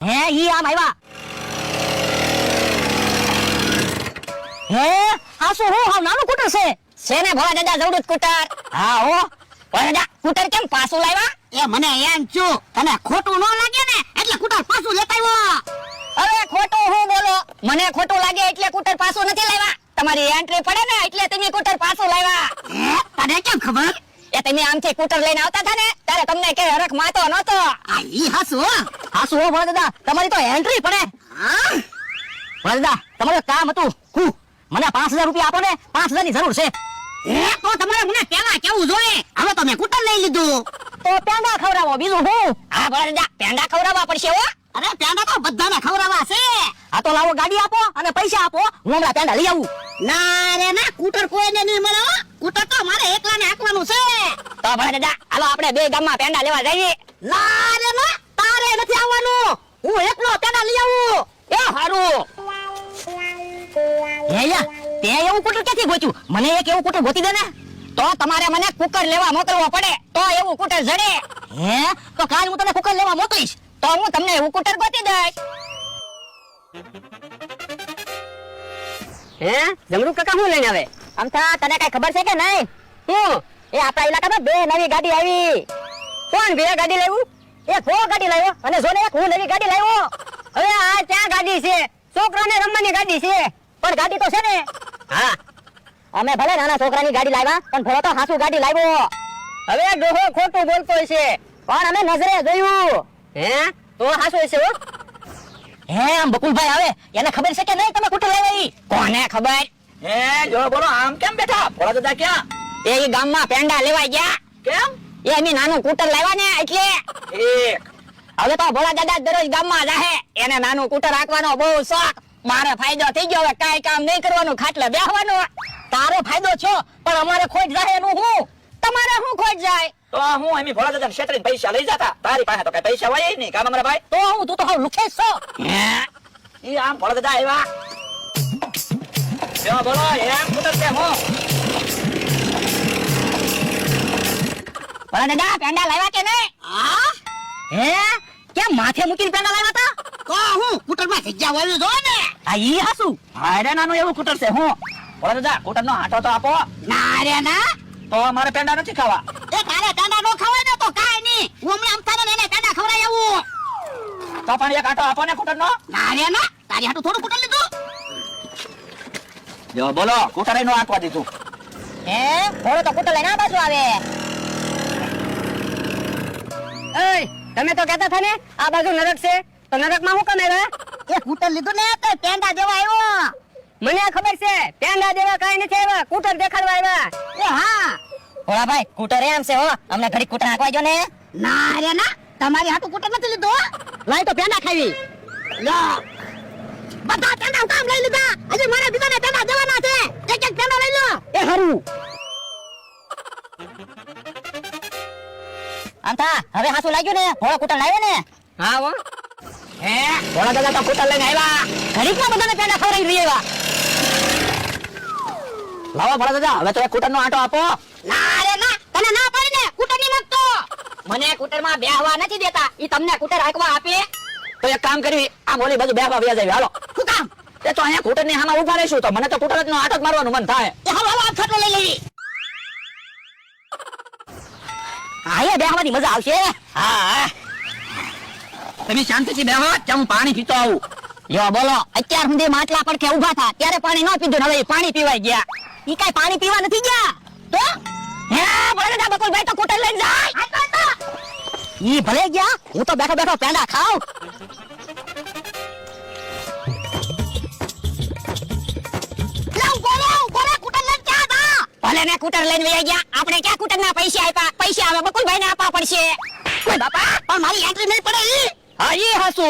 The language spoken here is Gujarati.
હે ઈ આમ આવ્યા હે આ શું હું હાવ નાનું કૂટર છે? છે ને ભોળા દાદા જવડું સ્કૂટર હા હો. ભોળા દાદા સ્કૂટર કેમ પાછું લાવ્યા એ મને એમ છું તને ખોટું ન લાગે ને એટલે કુટર પાછું લેતા આવ્યો. હવે ખોટું હું બોલો? મને ખોટું લાગે એટલે કુટર પાછું નથી લાવ્યા તમારી એન્ટ્રી પડે ને એટલે તમે કુટર પાછું લાવ્યા હે તને કેમ ખબર? એ તમે આમથી કૂટર લઈને આવતા હતા ને ત્યારે તમને કે હરખ માતો નતો આ ઈ હાસુ હો. હો દાદા. તમારી તો એન્ટ્રી પડે. હા? દાદા તમારું કામ હતું હું મને પાંચ હજાર રૂપિયા આપો ને પાંચ હજારની જરૂર છે. તો તમારે મને પેલા કેવું જોઈએ? હવે તો મેં કુટર લઈ લીધું. તો પેંડા ખવડાવો બીજું હું? હા દાદા પેંડા ખવડાવવા પડશે હો. અરે પેંડા તો બધાને ખવડાવવા છે. આ તો લાવો ગાડી આપો અને પૈસા આપો. હું હમણાં પેંડા લઈ આવું. ના રે ના કુટર કોઈને નહીં મળે હો. કુટર તો મારે એકલાને હાંકવાનું છે. તો ભાઈ દાદા, હાલો આપણે બે ગામમાં પેંડા લેવા જઈએ. ના રે, ના, તારે નથી આવવાનું. હું એકલો પેંડા લઈ આવું. એ હારું. હે તે એવું કૂટર ક્યાંથી ગોચ્યું? મને એક એવું કૂટર ગોતી દે ને. તો તમારે મને કુકર લેવા મોકલવો પડે. તો એવું કુટર જડે. હે, તો કાલ હું તને કુકર લેવા મોકલીશ. તો હું તમને એવું કુટર ગોતી દઈશ. હે જમરૂ કાકા શું લઈને આવે? અમથા, તને કઈ ખબર છે કે નહીં? શું? એ આપણા ઇલાકામાં બે નવી ગાડી આવી. કોણ બે ગાડી લેવું એક હો ગાડી લાવ્યો અને જો એક હું નવી ગાડી લાવ્યો. હવે આ ક્યાં ગાડી છે? છોકરાને રમવાની ગાડી છે. પણ ગાડી તો છે ને. હા. અમે ભલે નાના છોકરાની ગાડી લાવ્યા, પણ ભલે તો હાસુ ગાડી લાવ્યો. હવે ડોહો ખોટું બોલતો છે પણ અમે નજરે જોયું. હે? તો હાસુ છે હો. બકુલભાઈ આવે, એને ખબર છે કે નહીં? તમે ખોટું લાવ્યા કોને ખબર? હે જો બોલો આમ કેમ બેઠા? ભોળા દાદા ક્યાં? એ ગામમાં પેંડા લેવા ગયા. કેમ? એ અમે નાનું કૂટર લાવ્યા ને એટલે એક. હવે તો ભોળા દાદા દરરોજ ગામમાં જાહે. એને નાનું કૂટર રાખવાનો બહુ શોખ. મારે ફાયદો થઈ ગયો હવે કાઈ કામ નહીં કરવાનું ખાટલે બેહવાનું. તારો ફાયદો છો પણ અમારે ખોટ જાય એનું હું? તમારે શું ખોટ જાય? તો હું એમી ભોળા દાદા ક્ષેત્રે પૈસા લઈ જતા? તારી પાસે તો કઈ પૈસા હોય નહીં. કામ અમારા ભાઈ? તો હું તું તો હાવ લુખે છો. એ આમ ભોળા દાદા આવ્યા. કુતર છે હું? દાદા પેંડા લાવ્યા કે નહીં? હા? હે? કેમ માથે મૂકીને પેંડા લાવ્યા તા તો હું કુટરમાં જગ્યા વાળવી જો ને. આ ઈ હાસુ? હારે નાનું એવું કુતર છે હું? ભોળા દાદા નો હાટો તો આપો. ના રે ના. તો અમારે પેંડા નથી ખાવા. એ તારે પેંડા નો ખવાય ને તો કાઈ નહીં. હું હમણાં અમથાને એને પેંડા ખવડાવી આવું. તો પણ એક આટો આપો ને કુતર નો ના રે ના. તારી હાટું થોડું કુટર જો બોલો કુતર નો આંકવા દીધું હે? ભોળો તો કૂટર લઈને આ બાજુ આવે. એય તમે તો કહેતા હતા ને આ બાજુ નરક છે. તો નરકમાં હું કમે રે એ કુટર લીધું ને તો પેંડા દેવા આવ્યો. મને ખબર છે પેંડા દેવા કઈ નથી આવ્યા કૂટર દેખાડવા આવ્યા. એ હા. ભોળાભાઈ કૂટર એમ છે હો. અમને ઘડી કૂટર આંકવા જો ને. ના રે ના તમારી હાથું કુટર નથી લીધું. લાઈ તો પેંડા ખાવી લો. બધા પેંડા કામ લઈ લીધા. હજી મારા બીજાને પેંડા દેવાના છે એક એક પેંડા લઈ હારું. આમથા હવે હાસુ લાગ્યું ને? ભોળો કૂટર લાવ્યો ને? હા હો. હે? ભોળા દાદા તો કૂટર લઈને આવ્યા. ઘડીકમાં બધાને પેંડા ખવડાવી રહી આવ્યા. લાવો ભોળા દાદા હવે તો એક કુતર નો આંટો આપો. ના રે ના. તને ના પડી ને? કુટરની મત મને કૂટરમાં બેહવા નથી દેતા. ઈ તમને કુટર હાકવા આપે. તો એક કામ કરવી આ મોલી બાજુ બેહવા વ્યા જાય. હાલો. એ તો અહીંયા ઘૂંટણની હામાં ઊભા રહીશું તો મને તો ઘૂંટણ નો આટક મારવાનું મન થાય. હાલો હાલો આ ખાટલો લઈ લેવી અહીંયા બેહવાની મજા આવશે. હા તમે શાંતિથી બેહો ત્યાં હું પાણી પીતો આવું. યો બોલો. અત્યાર સુધી માટલા પડખે ઊભા થા ત્યારે પાણી ન પીધું હવે પાણી પીવાય ગયા. ઈ કાઈ પાણી પીવા નથી ગયા? તો? હે ભોળા બકુલ ભાઈ તો કૂટર લઈ જાય. ઈ ભલે ગયા હું તો બેઠો બેઠો પેંડા ખાવ કૂટર લઈને વયા ગયા. આપણે ક્યાં કૂટરના પૈસા આપ્યા? પૈસા અમે બકુલભાઈ ને આપવા પડશે. બાપા, પણ મારી એન્ટ્રી નહીં પડે હા એ હાસુ.